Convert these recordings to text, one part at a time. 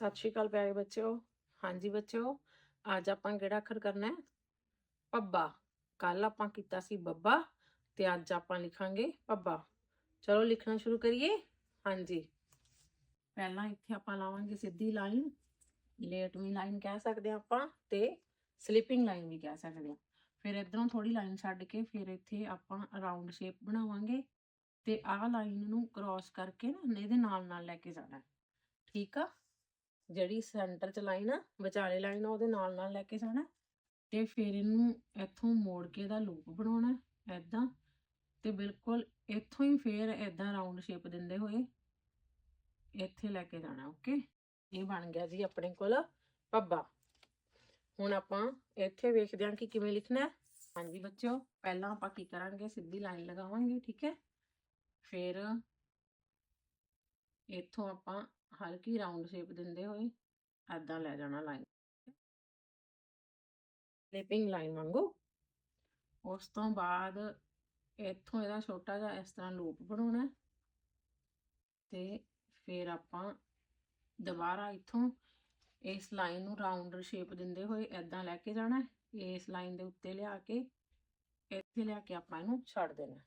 ਸਤਿ ਸ਼੍ਰੀ ਅਕਾਲ ਪਿਆਰੇ ਬੱਚਿਓ। ਹਾਂਜੀ ਬੱਚਿਓ, ਅੱਜ ਆਪਾਂ ਕਿਹੜਾ ਅੱਖਰ ਕਰਨਾ ਹੈ? ਪੱਬਾ। ਕੱਲ ਆਪਾਂ ਕੀਤਾ ਸੀ ਬੱਬਾ ਤੇ ਅੱਜ ਆਪਾਂ ਲਿਖਾਂਗੇ ਪੱਬਾ। ਚਲੋ ਲਿਖਣਾ ਸ਼ੁਰੂ ਕਰੀਏ। ਹਾਂਜੀ। ਪਹਿਲਾਂ ਇੱਥੇ ਆਪਾਂ ਲਾਵਾਂਗੇ ਸਿੱਧੀ ਲਾਈਨ। ਲੇਟਵੀਂ ਲਾਈਨ ਕਹਿ ਸਕਦੇ ਹਾਂ ਆਪਾਂ ਤੇ ਸਲੀਪਿੰਗ ਲਾਈਨ ਵੀ ਕਹਿ ਸਕਦੇ ਹਾਂ। ਫਿਰ ਇਧਰੋਂ ਥੋੜੀ ਲਾਈਨ ਛੱਡ ਕੇ ਫਿਰ ਇੱਥੇ ਆਪਾਂ ਰਾਉਂਡ ਸ਼ੇਪ ਬਣਾਵਾਂਗੇ ਤੇ ਆਹ ਲਾਈਨ ਨੂੰ ਕ੍ਰਾਸ ਕਰਕੇ ਨਾ ਇਹਦੇ ਨਾਲ ਨਾਲ ਲੈ ਕੇ ਜਾਣਾ ਠੀਕ ਆ? ਜਿਹੜੀ ਸੈਂਟਰ ਚ ਲਾਈਨ ਆ ਵਿਚਾਲੇ ਲਾਈਨ ਆ ਉਹਦੇ ਨਾਲ ਨਾਲ ਲੈ ਕੇ ਜਾਣਾ ਤੇ ਫਿਰ ਇਹਨੂੰ ਇੱਥੋਂ ਮੋੜ ਕੇ ਦਾ ਲੂਪ ਬਣਾਉਣਾ ਐਦਾਂ ਤੇ ਬਿਲਕੁਲ ਇੱਥੋਂ ਹੀ ਫਿਰ ਐਦਾਂ ਰਾਉਂਡ ਸ਼ੇਪ ਦਿੰਦੇ ਹੋਏ ਇੱਥੇ ਲੈ ਕੇ ਜਾਣਾ ਓਕੇ ਇਹ ਬਣ ਗਿਆ ਜੀ ਆਪਣੇ ਕੋਲ ਪੱਬਾ ਹੁਣ ਆਪਾਂ ਇੱਥੇ ਵੇਖਦੇ ਹਾਂ ਕਿ ਕਿਵੇਂ ਲਿਖਣਾ ਹੈ। ਹਾਂਜੀ ਬੱਚਿਓ, ਪਹਿਲਾਂ ਆਪਾਂ ਕੀ ਕਰਾਂਗੇ? ਸਿੱਧੀ ਲਾਈਨ ਲਗਾਵਾਂਗੇ, ਠੀਕ ਹੈ? ਫਿਰ ਇੱਥੋਂ ਆਪਾਂ ਹਲਕੀ ਰਾਉਂਡ ਸ਼ੇਪ ਦਿੰਦੇ ਹੋਏ ਐਦਾਂ ਲੈ ਜਾਣਾ ਲਾਈਨ ਸਲਿਪਿੰਗ ਲਾਈਨ ਵਾਂਗੂ। ਉਸ ਤੋਂ ਬਾਅਦ ਇੱਥੋਂ ਇਹਦਾ ਛੋਟਾ ਜਿਹਾ ਇਸ ਤਰ੍ਹਾਂ ਲੂਪ ਬਣਾਉਣਾ ਤੇ ਫਿਰ ਆਪਾਂ ਦੁਬਾਰਾ ਇੱਥੋਂ ਇਸ ਲਾਈਨ ਨੂੰ ਰਾਉਂਡ ਸ਼ੇਪ ਦਿੰਦੇ ਹੋਏ ਐਦਾਂ ਲੈ ਕੇ ਜਾਣਾ ਇਸ ਲਾਈਨ ਦੇ ਉੱਤੇ ਲਿਆ ਕੇ, ਇੱਥੇ ਲਿਆ ਕੇ ਆਪਾਂ ਇਹਨੂੰ ਛੱਡ ਦੇਣਾ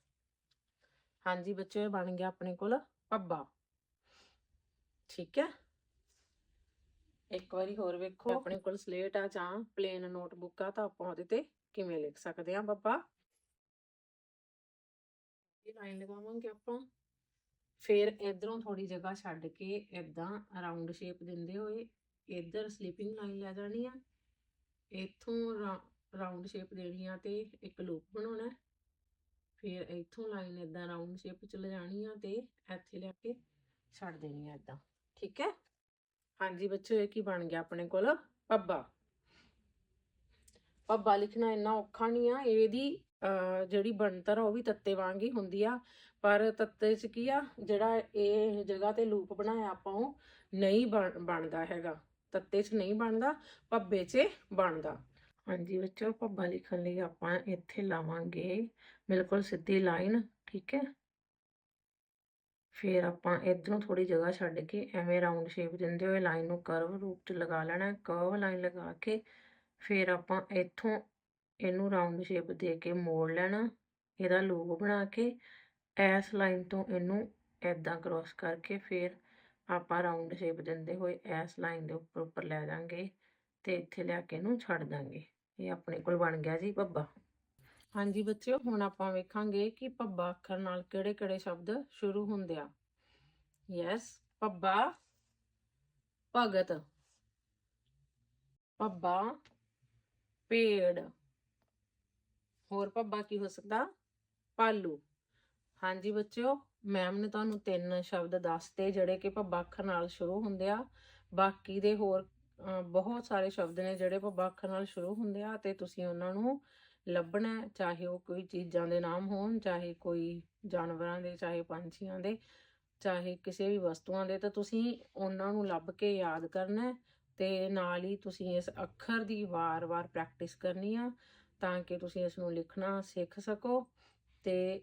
ਹਾਂਜੀ ਬੱਚਿਓ, ਇਹ ਬਣ ਗਿਆ ਆਪਣੇ ਕੋਲ ਪੱਬਾ ਠੀਕ ਹੈ? ਇੱਕ ਵਾਰੀ ਹੋਰ ਵੇਖੋ। ਆਪਣੇ ਕੋਲ ਸਲੇਟ ਆ, ਜਾਂ ਪਲੇਨ ਨੋਟਬੁੱਕ ਆ, ਤਾਂ ਆਪਾਂ ਉਹਦੇ ਤੇ ਕਿਵੇਂ ਲਿਖ ਸਕਦੇ ਹਾਂ ਬੱਬਾ? ਇਹ ਲਾਈਨ ਲਗਾਵਾਂਗੇ ਆਪਾਂ। ਫਿਰ ਇਧਰੋਂ ਥੋੜੀ ਜਗ੍ਹਾ ਛੱਡ ਕੇ ਇਦਾਂ ਰਾਉਂਡ ਸ਼ੇਪ ਦਿੰਦੇ ਹੋਏ ਇਧਰ ਸਲੀਪਿੰਗ ਲਾਈਨ ਲੈ ਜਾਣੀ ਆ। ਇੱਥੋਂ ਰਾਉਂਡ ਸ਼ੇਪ ਦੇਣੀ ਆ ਤੇ ਇੱਕ ਲੂਪ ਬਣਾਉਣਾ ਫਿਰ ਇੱਥੋਂ ਲਾਈਨ ਇਦਾਂ ਰਾਉਂਡ ਸ਼ੇਪ ਚ ਲਿਜਾਣੀ ਆ ਤੇ ਇੱਥੇ ਲੈ ਕੇ ਛੱਡ ਦੇਣੀ ਆ ਇਦਾਂ ਠੀਕ ਹੈ? ਹਾਂਜੀ ਬੱਚਿਓ ਇਹ ਕੀ ਬਣ ਗਿਆ ਆਪਣੇ ਕੋਲ? ਪੱਬਾ। ਪੱਬਾ ਲਿਖਣਾ ਇੰਨਾ ਔਖਾ ਨਹੀਂ ਆ, ਇਹਦੀ ਜਿਹੜੀ ਬਣਤਰ ਆ, ਉਹ ਵੀ ਤੱਤੇ ਵਾਂਗ ਹੀ ਹੁੰਦੀ ਆ। ਪਰ ਤੱਤੇ ਚ ਕੀ ਆ, ਜਿਹੜਾ ਇਹ ਜਗ੍ਹਾ ਤੇ ਲੂਪ ਬਣਾਇਆ ਆਪਾਂ, ਉਹ ਨਹੀਂ ਬਣ- ਬਣਦਾ ਹੈਗਾ। ਤੱਤੇ ਚ ਨਹੀਂ ਬਣਦਾ, ਪੱਬੇ 'ਚ ਬਣਦਾ। ਹਾਂਜੀ ਬੱਚੋ ਪੱਬਾ ਲਿਖਣ ਲਈ ਆਪਾਂ ਇੱਥੇ ਲਾਵਾਂਗੇ ਬਿਲਕੁਲ ਸਿੱਧੀ ਲਾਈਨ, ਠੀਕ ਹੈ? ਫਿਰ ਆਪਾਂ ਇਧਰੋਂ ਥੋੜੀ ਜਗ੍ਹਾ ਛੱਡ ਕੇ ਐਵੇਂ ਰਾਉਂਡ ਸ਼ੇਪ ਦਿੰਦੇ ਹੋਏ ਲਾਈਨ ਨੂੰ ਕਰਵ ਰੂਪ ਚ ਲਗਾ ਲੈਣਾ ਕਰਵ ਲਾਈਨ ਲਗਾ ਕੇ ਫਿਰ ਆਪਾਂ ਇੱਥੋਂ ਇਹਨੂੰ ਰਾਉਂਡ ਸ਼ੇਪ ਦੇ ਕੇ ਮੋੜ ਲੈਣਾ, ਇਹਦਾ ਲੂਪ ਬਣਾ ਕੇ ਇਸ ਲਾਈਨ ਤੋਂ ਇਹਨੂੰ ਐਦਾਂ ਕ੍ਰਾਸ ਕਰਕੇ ਫਿਰ ਆਪਾਂ ਰਾਉਂਡ ਸ਼ੇਪ ਦਿੰਦੇ ਹੋਏ ਇਸ ਲਾਈਨ ਦੇ ਉੱਪਰ ਉੱਪਰ ਲੈ ਜਾਾਂਗੇ ਤੇ ਇੱਥੇ ਲਿਆ ਕੇ ਇਹਨੂੰ ਛੱਡ ਦਾਂਗੇ। ਇਹ ਆਪਣੇ ਕੋਲ ਬਣ ਗਿਆ ਜੀ ਪੱਬਾ ਹਾਂਜੀ ਬੱਚਿਓ, ਹੁਣ ਆਪਾਂ ਵੇਖਾਂਗੇ ਕਿ ਪੱਬਾ ਅੱਖਰ ਨਾਲ ਕਿਹੜੇ-ਕਿਹੜੇ ਸ਼ਬਦ ਸ਼ੁਰੂ ਹੁੰਦੇ ਆ। ਯੈਸ ਪੱਬਾ ਭਗਤ ਪੱਬਾ ਪੇੜ ਹੋਰ ਪੱਬਾ ਕੀ ਹੋ ਸਕਦਾ? ਪਾਲੂ ਹਾਂਜੀ ਬੱਚਿਓ ਮੈਮ ਨੇ ਤੁਹਾਨੂੰ ਤਿੰਨ ਸ਼ਬਦ ਦੱਸਤੇ ਜਿਹੜੇ ਕਿ ਪੱਬਾ ਅੱਖਰ ਨਾਲ ਸ਼ੁਰੂ ਹੁੰਦੇ ਆ। ਬਾਕੀ ਦੇ ਹੋਰ ਬਹੁਤ ਸਾਰੇ ਸ਼ਬਦ ਨੇ ਜਿਹੜੇ ਪੱਬਾ ਅੱਖਰ ਨਾਲ ਸ਼ੁਰੂ ਹੁੰਦੇ ਆ ਤੇ ਤੁਸੀਂ ਉਹਨਾਂ ਨੂੰ ਲੱਭਣਾ ਚਾਹੇ ਉਹ ਕੋਈ ਚੀਜ਼ਾਂ ਦੇ ਨਾਮ ਹੋਣ, ਚਾਹੇ ਕੋਈ ਜਾਨਵਰਾਂ ਦੇ, ਚਾਹੇ ਪੰਛੀਆਂ ਦੇ, ਚਾਹੇ ਕਿਸੇ ਵੀ ਵਸਤੂਆਂ ਦੇ, ਤਾਂ ਤੁਸੀਂ ਉਹਨਾਂ ਨੂੰ ਲੱਭ ਕੇ ਯਾਦ ਕਰਨਾ ਹੈ ਤੇ ਨਾਲ ਹੀ ਤੁਸੀਂ ਇਸ ਅੱਖਰ ਦੀ ਵਾਰ-ਵਾਰ ਪ੍ਰੈਕਟਿਸ ਕਰਨੀ ਆ ਤਾਂ ਕਿ ਤੁਸੀਂ ਇਸ ਨੂੰ ਲਿਖਣਾ ਸਿੱਖ ਸਕੋ ਤੇ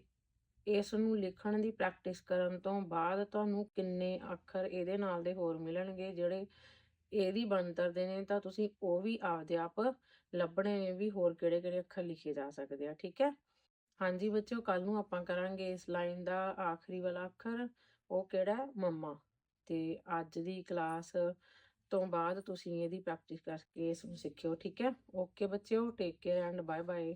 ਇਸ ਨੂੰ ਲਿਖਣ ਦੀ ਪ੍ਰੈਕਟਿਸ ਕਰਨ ਤੋਂ ਬਾਅਦ ਤੁਹਾਨੂੰ ਕਿੰਨੇ ਅੱਖਰ ਇਹਦੇ ਨਾਲ ਦੇ ਹੋਰ ਮਿਲਣਗੇ ਜਿਹੜੇ ਇਹਦੀ ਬਣਤਰ ਨੇ ਤਾਂ ਤੁਸੀਂ ਉਹ ਵੀ ਆਪਦੇ ਆਪ ਲੱਭਣੇ ਨੇ ਵੀ ਹੋਰ ਕਿਹੜੇ ਕਿਹੜੇ ਅੱਖਰ ਲਿਖੇ ਜਾ ਸਕਦੇ ਆ, ਠੀਕ ਹੈ? ਹਾਂਜੀ ਬੱਚਿਓ ਕੱਲ ਨੂੰ ਆਪਾਂ ਕਰਾਂਗੇ ਇਸ ਲਾਈਨ ਦਾ ਆਖਰੀ ਵਾਲਾ ਅੱਖਰ, ਉਹ ਕਿਹੜਾ ਮੰਮਾ। ਤੇ ਅੱਜ ਦੀ ਕਲਾਸ ਤੋਂ ਬਾਅਦ ਤੁਸੀਂ ਇਹਦੀ ਪ੍ਰੈਕਟਿਸ ਕਰਕੇ ਇਸ ਨੂੰ ਸਿੱਖਿਓ, ਠੀਕ ਹੈ? ਓਕੇ ਬੱਚਿਓ take care and bye bye